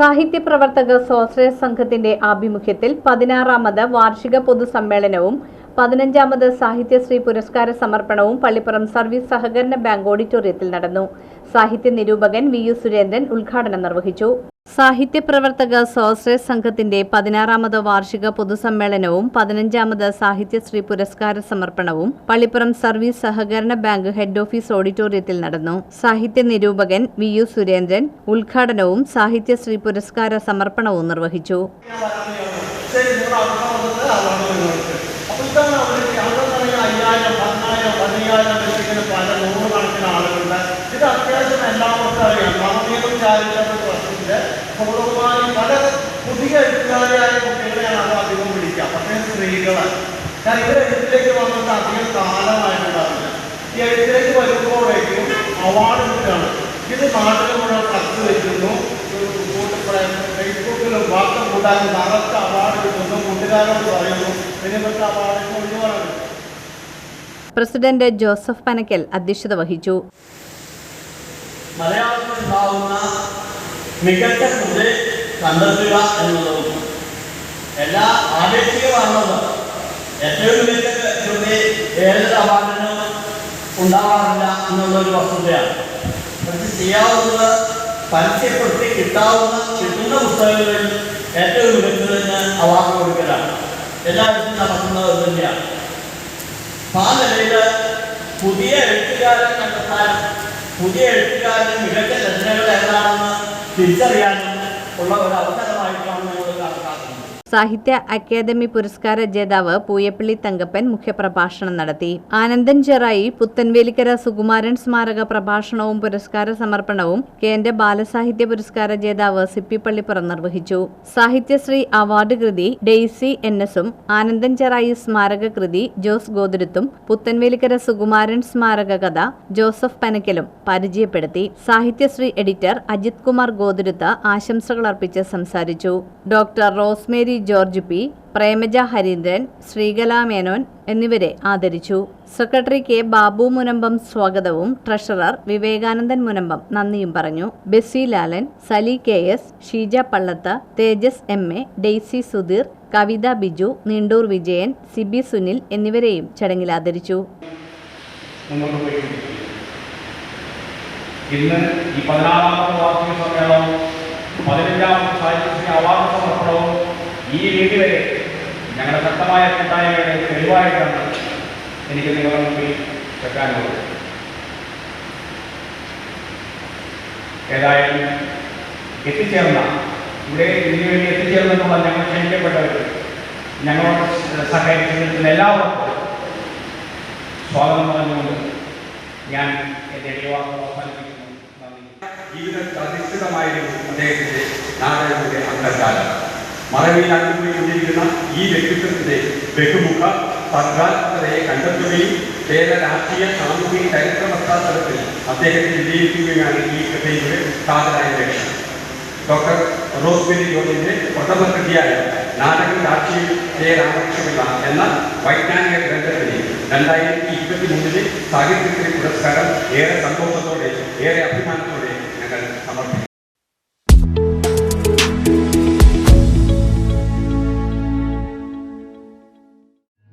സാഹിത്യ പ്രവർത്തക സ്വാശ്രയ സംഘത്തിന്റെ ആഭിമുഖ്യത്തിൽ പതിനാറാമത് വാർഷിക പൊതുസമ്മേളനവും പതിനഞ്ചാമത് സാഹിത്യശ്രീ പുരസ്കാര സമർപ്പണവും പള്ളിപ്പുറം സർവീസ് സഹകരണ ബാങ്ക് ഓഡിറ്റോറിയത്തിൽ നടന്നു. സാഹിത്യ നിരൂപകൻ വി യു സുരേന്ദ്രൻ ഉദ്ഘാടനം നിർവഹിച്ചു. സാഹിത്യ പ്രവർത്തക സ്വാശ്രയ സംഘത്തിന്റെ പതിനാറാമത് വാർഷിക പൊതുസമ്മേളനവും പതിനഞ്ചാമത് സാഹിത്യശ്രീ പുരസ്കാര സമർപ്പണവും പള്ളിപ്പുറം സർവീസ് സഹകരണ ബാങ്ക് ഹെഡ് ഓഫീസ് ഓഡിറ്റോറിയത്തിൽ നടന്നു. സാഹിത്യ നിരൂപകൻ വി യു സുരേന്ദ്രൻ ഉദ്ഘാടനവും സാഹിത്യശ്രീ പുരസ്കാര സമർപ്പണവും നിർവഹിച്ചു. ഇത് അത്യാവശ്യം എല്ലാവർക്കും അറിയാം. ചാരിറ്റബിൾ പൗരവുമായി പല പുതിയ എഴുത്തുകാരായ കുട്ടികളെയാണ് അത് അധികം വിളിക്കുക പക്ഷേ സ്ത്രീകളാണ്. കാരണം ഇവർ എഴുത്തിലേക്ക് വന്നിട്ട് അധികം കാലമായിട്ടുണ്ടാവില്ല. ഈ എഴുത്തിലേക്ക് വരുമ്പോഴേക്കും അവാർഡ് കിട്ടുകയാണ്. ഇത് നാട്ടിൽ മുഴുവൻ കത്ത് വെക്കുന്നു ഫേസ്ബുക്കിലും വാർത്ത കൂട്ടാനും നിറച്ച അവാർഡ് കിട്ടുന്നു. കൂട്ടുകാരോട് പറയുന്നു ഇതിനെപ്പറ്റി അവാർഡിന് ഒഴിവാണ് പ്രസിഡന്റ് ജോസഫ് പനക്കൽ അധ്യക്ഷത വഹിച്ചു. മലയാളത്തിൽ ഉണ്ടാവുന്ന മികച്ച കൃതി കണ്ടെത്തുക എന്നുള്ളതും. എല്ലാ ആപേക്ഷികമാണത് ഏറ്റവും മികച്ച കൃതി ഏതൊരു അവാർഡിനും ഉണ്ടാവാറില്ല എന്നുള്ളൊരു വസ്തുതയാണ്. പക്ഷെ ചെയ്യാവുന്നത് പരസ്യപ്പെടുത്തി കിട്ടാവുന്ന കിട്ടുന്ന പുസ്തകങ്ങളിൽ ഏറ്റവും മികച്ചതിന് അവാർഡ് കൊടുക്കലാണ്. എല്ലായിടത്തും നടക്കുന്നത് തന്നെയാണ്. ആ നിലയിൽ പുതിയ എഴുത്തുകാരൻ കണ്ടെത്താൻ പുതിയ എഴുത്തുകാരൻ മികച്ച രചനകൾ ഏതാണെന്ന് തിരിച്ചറിയാനും ഉള്ള ഒരു അവസരമായിട്ടാണ് ഞങ്ങൾ സാഹിത്യ അക്കാദമി പുരസ്കാര ജേതാവ് പൂയപ്പള്ളി തങ്കപ്പൻ മുഖ്യപ്രഭാഷണം നടത്തി. ആനന്ദൻ ചെറായി പുത്തൻവേലിക്കര സുകുമാരൻ സ്മാരക പ്രഭാഷണവും പുരസ്കാര സമർപ്പണവും കേന്ദ്ര ബാലസാഹിത്യ പുരസ്കാര ജേതാവ് സിപ്പിപ്പള്ളിപ്പുറം നിർവഹിച്ചു സാഹിത്യശ്രീ അവാർഡ് കൃതി ഡെയ്സി എൻ എസും ആനന്ദൻ ചെറായി സ്മാരക കൃതി ജോസ് ഗോതുരുത്തും പുത്തൻവേലിക്കര സുകുമാരൻ സ്മാരക കഥ ജോസഫ് പനക്കലും പരിചയപ്പെടുത്തി. സാഹിത്യശ്രീ എഡിറ്റർ അജിത് കുമാർ ഗോതുരുത്ത് ആശംസകൾ അർപ്പിച്ച് സംസാരിച്ചു. ഡോക്ടർ റോസ്മേരി ജോർജ് പി പ്രേമജ ഹരീന്ദ്രൻ ശ്രീകല മേനോൻ എന്നിവരെ ആദരിച്ചു. സെക്രട്ടറി കെ ബാബു മുനമ്പം സ്വാഗതവും ട്രഷറർ വിവേകാനന്ദൻ മുനമ്പം നന്ദിയും പറഞ്ഞു. Bessy Lalan Sali K S Sheeja Pallath Thejas M A Daisy Sudheer Kavitha Biju Neendoor Vijayan Sibi Sunil എന്നിവരെയും ചടങ്ങിൽ ആദരിച്ചു. ഇന്ന് ഈ പതിനാറാമത്തെ വാർഷിക സമ്മേളനം പതിനഞ്ചാമത്തെ സമർപ്പണവും ഈ രീതി വരെ ഞങ്ങളുടെ ശക്തമായ കൂട്ടായ്മയുടെ തെളിവായിട്ടാണ് എനിക്ക് നിങ്ങളുടെ മുമ്പിൽ വെക്കാനുള്ളത് ഏതായാലും എത്തിച്ചേർന്ന ഇവിടെ ഇതിനു വേണ്ടി എത്തിച്ചേർന്നിട്ടുള്ള ഞങ്ങൾ ക്ഷണിക്കപ്പെട്ടവർ ഞങ്ങളോട് സഹകരിച്ചിട്ടുള്ള എല്ലാവർക്കും സ്വാഗതം പറഞ്ഞുകൊണ്ട് ഞാൻ എന്റെ യുവാക്കൾ അവസാനിപ്പിക്കുന്നു. നന്ദി. ജീവിതത്തിൽ അധിഷ്ഠിതമായിരുന്നു അദ്ദേഹത്തിന്റെ നാടകത്തിന്റെ മറവിയിലാക്കിക്കൊണ്ടിരിക്കുന്ന ഈ വ്യക്തിത്വത്തിന്റെ ബഹുമുഖ സർഗാത്മകതയെ കണ്ടെത്തുകയും കേരള രാഷ്ട്രീയ സാമൂഹിക ചരിത്ര പശ്ചാത്തലത്തിൽ അദ്ദേഹത്തെ വിജയിക്കുകയാണ് ഈ കഥയുടെ കാതലായ ലക്ഷ്യം ഡോക്ടർ റോസ്ബെറി ജോർജിന്റെ പ്രഥമ കൃതിയായ നാടകം രാഷ്ട്രീയം ജയ രാമകൃഷ്ണപിള്ള എന്ന വൈജ്ഞാനിക ഗ്രന്ഥത്തിന് രണ്ടായിരത്തി ഇരുപത്തി മൂന്നിലെ സാഹിത്യത്തിന് പുരസ്കാരം ഏറെ സന്തോഷത്തോടെ ഏറെ അഭിമാനത്തോടെ